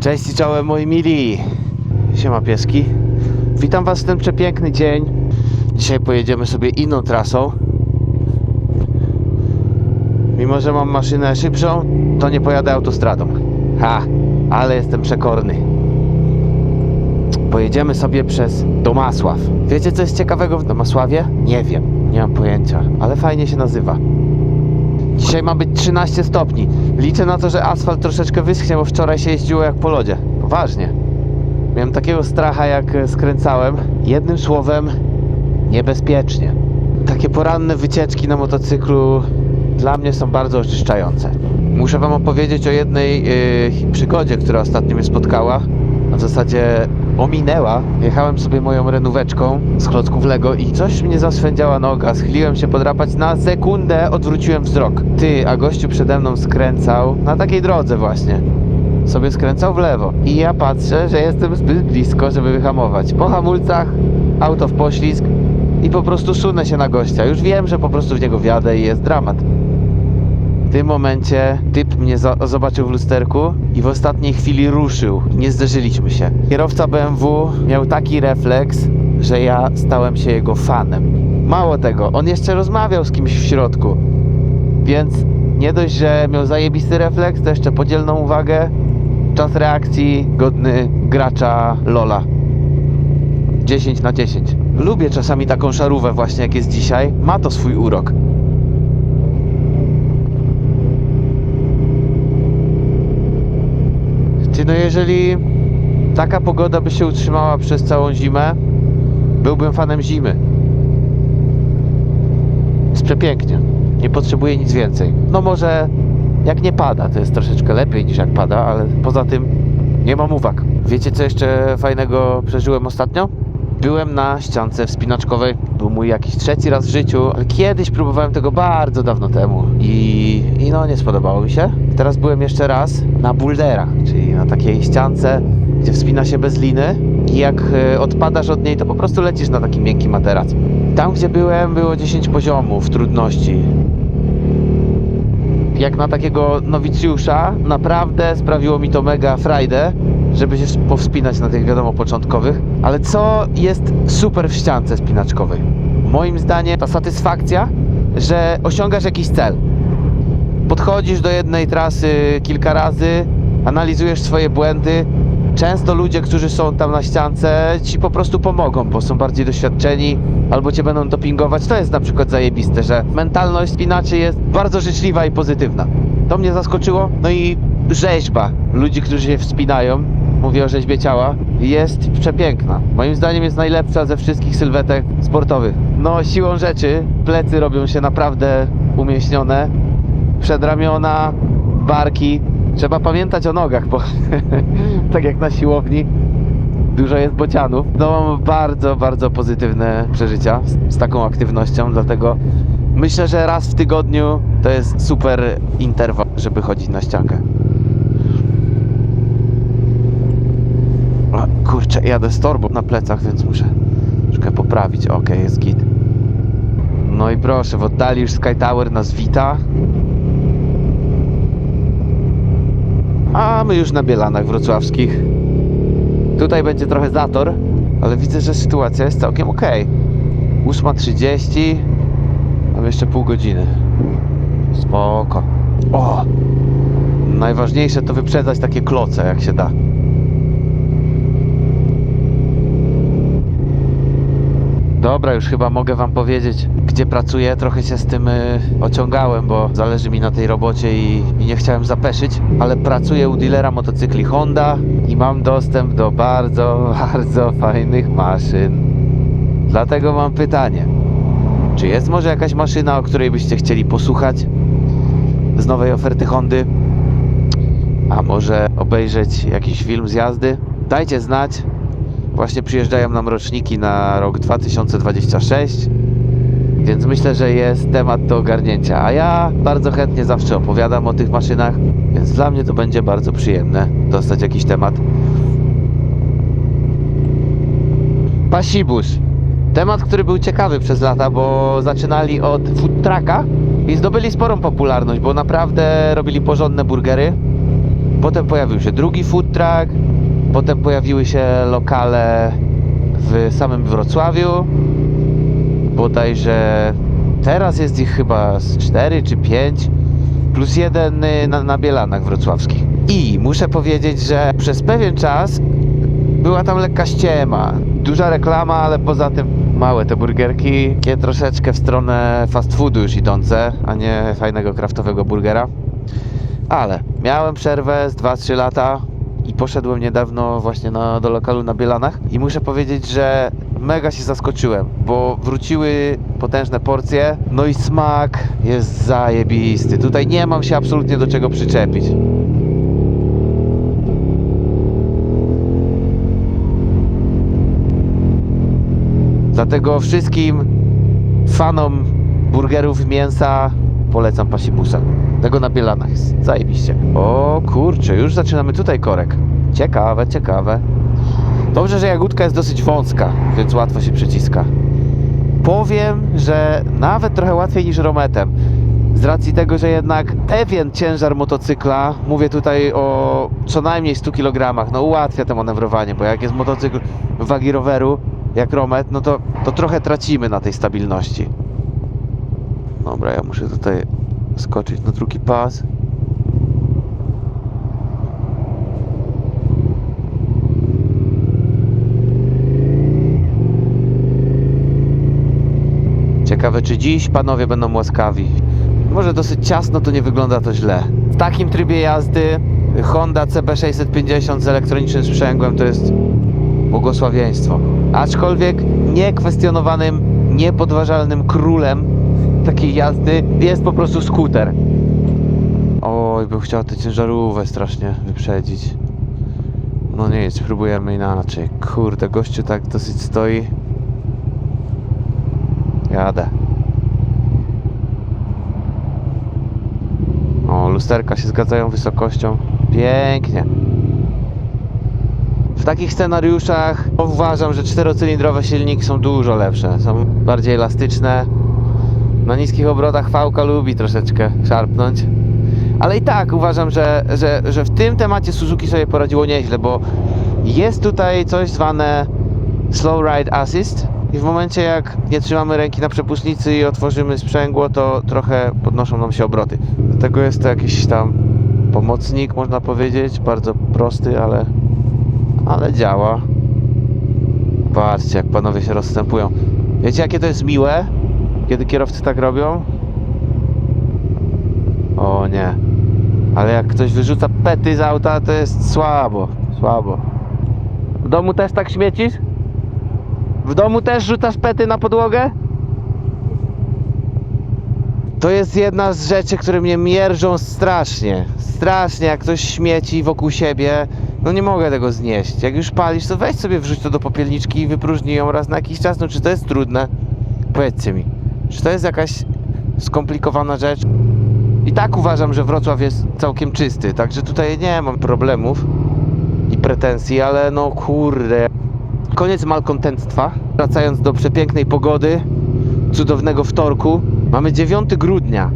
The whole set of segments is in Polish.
Cześć i czołem moi mili. Siema pieski. Witam was w ten przepiękny dzień. Dzisiaj pojedziemy sobie inną trasą. Mimo, że mam maszynę szybszą, to nie pojadę autostradą. Ha, ale jestem przekorny. Pojedziemy sobie przez Domasław. Wiecie co jest ciekawego w Domasławie? Nie wiem, nie mam pojęcia, ale fajnie się nazywa. Dzisiaj ma być 13 stopni. Liczę na to, że asfalt troszeczkę wyschnie, bo wczoraj się jeździło jak po lodzie. Poważnie. Miałem takiego stracha, jak skręcałem. Jednym słowem, niebezpiecznie. Takie poranne wycieczki na motocyklu dla mnie są bardzo oczyszczające. Muszę Wam opowiedzieć o jednej yy, przygodzie, która ostatnio mnie spotkała. W zasadzie ominęła. Jechałem sobie moją renóweczką z klocków Lego i coś mnie zaswędziała noga. Schyliłem się podrapać na sekundę, odwróciłem wzrok. Ty, a gościu przede mną skręcał na takiej drodze właśnie. Sobie skręcał w lewo. I ja patrzę, że jestem zbyt blisko, żeby wyhamować. Po hamulcach auto w poślizg i po prostu sunę się na gościa. Już wiem, że po prostu w niego wjadę i jest dramat. W tym momencie typ mnie zobaczył w lusterku i w ostatniej chwili ruszył. Nie zderzyliśmy się. Kierowca BMW miał taki refleks, że ja stałem się jego fanem. Mało tego, on jeszcze rozmawiał z kimś w środku. Więc nie dość, że miał zajebisty refleks, to jeszcze podzielną uwagę. Czas reakcji godny gracza Lola. 10 na 10. Lubię czasami taką szarówę właśnie jak jest dzisiaj. Ma to swój urok. Ty, no jeżeli taka pogoda by się utrzymała przez całą zimę, byłbym fanem zimy. Jest przepięknie. Nie potrzebuję nic więcej. No może jak nie pada, to jest troszeczkę lepiej niż jak pada, ale poza tym nie mam uwag. Wiecie co jeszcze fajnego przeżyłem ostatnio? Byłem na ściance wspinaczkowej. Był mój jakiś trzeci raz w życiu, ale kiedyś próbowałem tego bardzo dawno temu i, i no nie spodobało mi się. Teraz byłem jeszcze raz na boulderach, czyli na takiej ściance, gdzie wspina się bez liny i jak e, odpadasz od niej, to po prostu lecisz na taki miękki materac. Tam, gdzie byłem, było 10 poziomów trudności. Jak na takiego nowicjusza, naprawdę sprawiło mi to mega frajdę, żeby się powspinać na tych, wiadomo, początkowych. Ale co jest super w ściance spinaczkowej? Moim zdaniem ta satysfakcja, że osiągasz jakiś cel. Podchodzisz do jednej trasy kilka razy, analizujesz swoje błędy. Często ludzie, którzy są tam na ściance, ci po prostu pomogą, bo są bardziej doświadczeni albo cię będą dopingować. To jest na przykład zajebiste, że mentalność spinaczy jest bardzo życzliwa i pozytywna. To mnie zaskoczyło. No i rzeźba ludzi, którzy się wspinają, mówię o rzeźbie ciała, jest przepiękna. Moim zdaniem jest najlepsza ze wszystkich sylwetek sportowych. No siłą rzeczy plecy robią się naprawdę umieśnione, przedramiona, barki. Trzeba pamiętać o nogach, bo tak jak na siłowni dużo jest bocianów. No mam bardzo, bardzo pozytywne przeżycia z, z taką aktywnością, dlatego myślę, że raz w tygodniu to jest super interwał, żeby chodzić na ściankę. O, kurczę, jadę z torbą na plecach, więc muszę troszkę poprawić. Ok, jest git. No i proszę, w oddali już Sky Tower nas wita. A my już na Bielanach Wrocławskich. Tutaj będzie trochę zator, ale widzę, że sytuacja jest całkiem ok. 8.30, mam jeszcze pół godziny. Spoko. O! Najważniejsze to wyprzedzać takie kloce, jak się da. Dobra, już chyba mogę Wam powiedzieć, gdzie pracuję. Trochę się z tym y, ociągałem, bo zależy mi na tej robocie i, i nie chciałem zapeszyć, ale pracuję u dealera motocykli Honda i mam dostęp do bardzo, bardzo fajnych maszyn. Dlatego mam pytanie. Czy jest może jakaś maszyna, o której byście chcieli posłuchać z nowej oferty Hondy? A może obejrzeć jakiś film z jazdy? Dajcie znać. Właśnie przyjeżdżają nam roczniki na rok 2026, więc myślę, że jest temat do ogarnięcia. A ja bardzo chętnie zawsze opowiadam o tych maszynach, więc dla mnie to będzie bardzo przyjemne dostać jakiś temat. Pasibus. Temat, który był ciekawy przez lata, bo zaczynali od food trucka i zdobyli sporą popularność, bo naprawdę robili porządne burgery. Potem pojawił się drugi food truck, potem pojawiły się lokale w samym Wrocławiu. Bodajże teraz jest ich chyba z 4 czy 5, plus jeden y, na, na Bielanach wrocławskich. I muszę powiedzieć, że przez pewien czas była tam lekka ściema. Duża reklama, ale poza tym małe te burgerki, takie troszeczkę w stronę fast foodu już idące, a nie fajnego kraftowego burgera. Ale miałem przerwę z 2-3 lata i poszedłem niedawno właśnie na, do lokalu na Bielanach i muszę powiedzieć, że mega się zaskoczyłem, bo wróciły potężne porcje, no i smak jest zajebisty. Tutaj nie mam się absolutnie do czego przyczepić. Dlatego wszystkim fanom burgerów mięsa polecam pasibusa. Tego na Bielanach jest zajebiście. O kurczę, już zaczynamy tutaj korek. Ciekawe, ciekawe. Dobrze, że jagódka jest dosyć wąska, więc łatwo się przyciska. Powiem, że nawet trochę łatwiej niż rometem. Z racji tego, że jednak pewien ciężar motocykla, mówię tutaj o co najmniej 100 kg, no ułatwia to manewrowanie, bo jak jest motocykl wagi roweru, jak romet, no to, to trochę tracimy na tej stabilności. Dobra, ja muszę tutaj skoczyć na drugi pas. Ciekawe, czy dziś panowie będą łaskawi. Może dosyć ciasno, to nie wygląda to źle. W takim trybie jazdy Honda CB650 z elektronicznym sprzęgłem to jest błogosławieństwo. Aczkolwiek niekwestionowanym, niepodważalnym królem takiej jazdy jest po prostu skuter. Oj, bym chciał tę ciężarówkę strasznie wyprzedzić. No nie, spróbujemy inaczej. Kurde, gościu tak dosyć stoi. Jadę. O, lusterka się zgadzają wysokością. Pięknie. W takich scenariuszach uważam, że czterocylindrowe silniki są dużo lepsze. Są bardziej elastyczne. Na niskich obrotach fałka lubi troszeczkę szarpnąć. Ale i tak uważam, że, że, że w tym temacie Suzuki sobie poradziło nieźle, bo jest tutaj coś zwane Slow Ride Assist i w momencie jak nie trzymamy ręki na przepustnicy i otworzymy sprzęgło, to trochę podnoszą nam się obroty. Dlatego jest to jakiś tam pomocnik, można powiedzieć, bardzo prosty, ale, ale działa. Patrzcie, jak panowie się rozstępują. Wiecie, jakie to jest miłe, kiedy kierowcy tak robią? O nie. Ale jak ktoś wyrzuca pety z auta, to jest słabo. Słabo. W domu też tak śmiecisz? W domu też rzucasz pety na podłogę? To jest jedna z rzeczy, które mnie mierzą strasznie. Strasznie, jak ktoś śmieci wokół siebie. No nie mogę tego znieść. Jak już palisz, to weź sobie wrzuć to do popielniczki i wypróżnij ją raz na jakiś czas. No czy to jest trudne? Powiedzcie mi. Czy to jest jakaś skomplikowana rzecz? I tak uważam, że Wrocław jest całkiem czysty, także tutaj nie mam problemów i pretensji, ale no kurde. Koniec malkontentstwa. Wracając do przepięknej pogody, cudownego wtorku. Mamy 9 grudnia.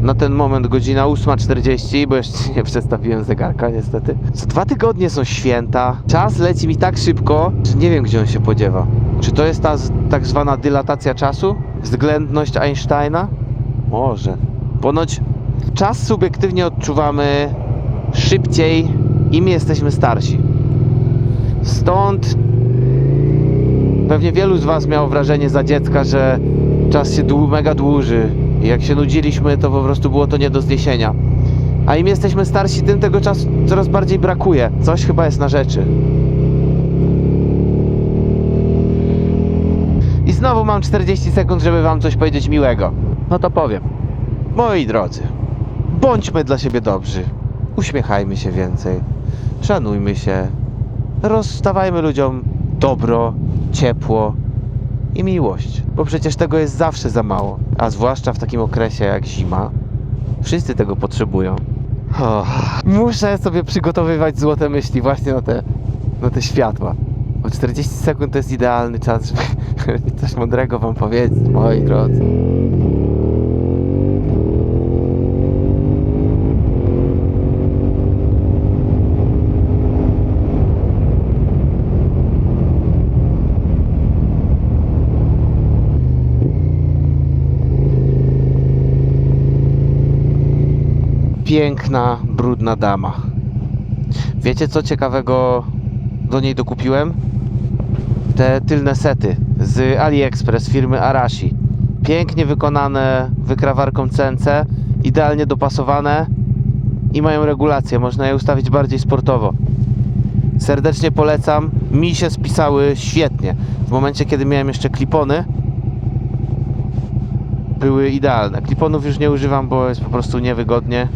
Na ten moment godzina 8.40, bo jeszcze nie przestawiłem zegarka niestety. Co dwa tygodnie są święta. Czas leci mi tak szybko, że nie wiem gdzie on się podziewa. Czy to jest ta tak zwana dylatacja czasu? Względność Einsteina? Może. Ponoć czas subiektywnie odczuwamy szybciej, im jesteśmy starsi. Stąd pewnie wielu z Was miało wrażenie za dziecka, że czas się dłu- mega dłuży. I jak się nudziliśmy, to po prostu było to nie do zniesienia. A im jesteśmy starsi, tym tego czasu coraz bardziej brakuje. Coś chyba jest na rzeczy. I znowu mam 40 sekund, żeby Wam coś powiedzieć miłego. No to powiem. Moi drodzy, bądźmy dla siebie dobrzy. Uśmiechajmy się więcej. Szanujmy się. Rozstawajmy ludziom dobro, ciepło i miłość. Bo przecież tego jest zawsze za mało. A zwłaszcza w takim okresie jak zima. Wszyscy tego potrzebują. O, muszę sobie przygotowywać złote myśli właśnie na te, na te światła. Bo 40 sekund to jest idealny czas, żeby coś mądrego wam powiedzieć, moi drodzy. Piękna, brudna dama. Wiecie co ciekawego do niej dokupiłem? Te tylne sety z AliExpress firmy Arashi. Pięknie wykonane wykrawarką CNC, idealnie dopasowane i mają regulację. Można je ustawić bardziej sportowo. Serdecznie polecam. Mi się spisały świetnie. W momencie, kiedy miałem jeszcze klipony, były idealne. Kliponów już nie używam, bo jest po prostu niewygodnie.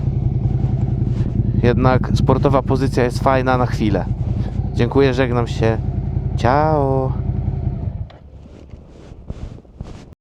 Jednak sportowa pozycja jest fajna na chwilę. Dziękuję, żegnam się. Ciao.